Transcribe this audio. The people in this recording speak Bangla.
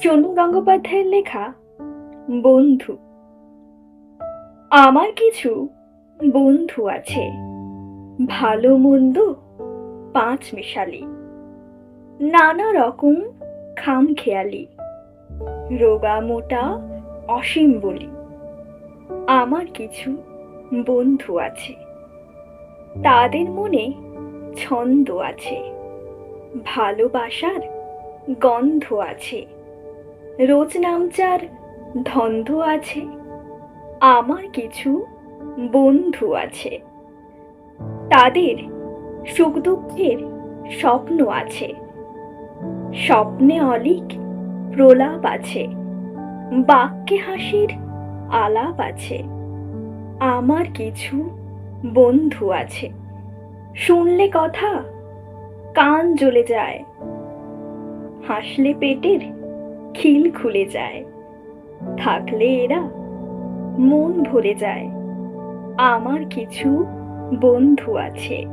সোনু গঙ্গোপাধ্যায়ের লেখা, বন্ধু। আমার কিছু বন্ধু আছে, ভালো মন্দ পাঁচ মেশালি নানা রকম খাম খেয়ালি রোগা মোটা, অসীম বলি। আমার কিছু বন্ধু আছে, তাদের মনে ছন্দ আছে, ভালোবাসার গন্ধ আছে। রোজ নামচার ধন্ধ আছে। আমার কিছু বন্ধু আছে। তাদের সুখ দুঃখের স্বপ্ন আছে। স্বপ্নে অলিক প্রলাপ আছে। বাক্যে হাসির আলাপ আছে। আমার কিছু বন্ধু আছে। শুনলে কথা কান জ্বলে যায়। হাসলে পেটের খিল খুলে যায়। থাকলে এরা মন ভরে যায়। আমার কিছু বন্ধু আছে।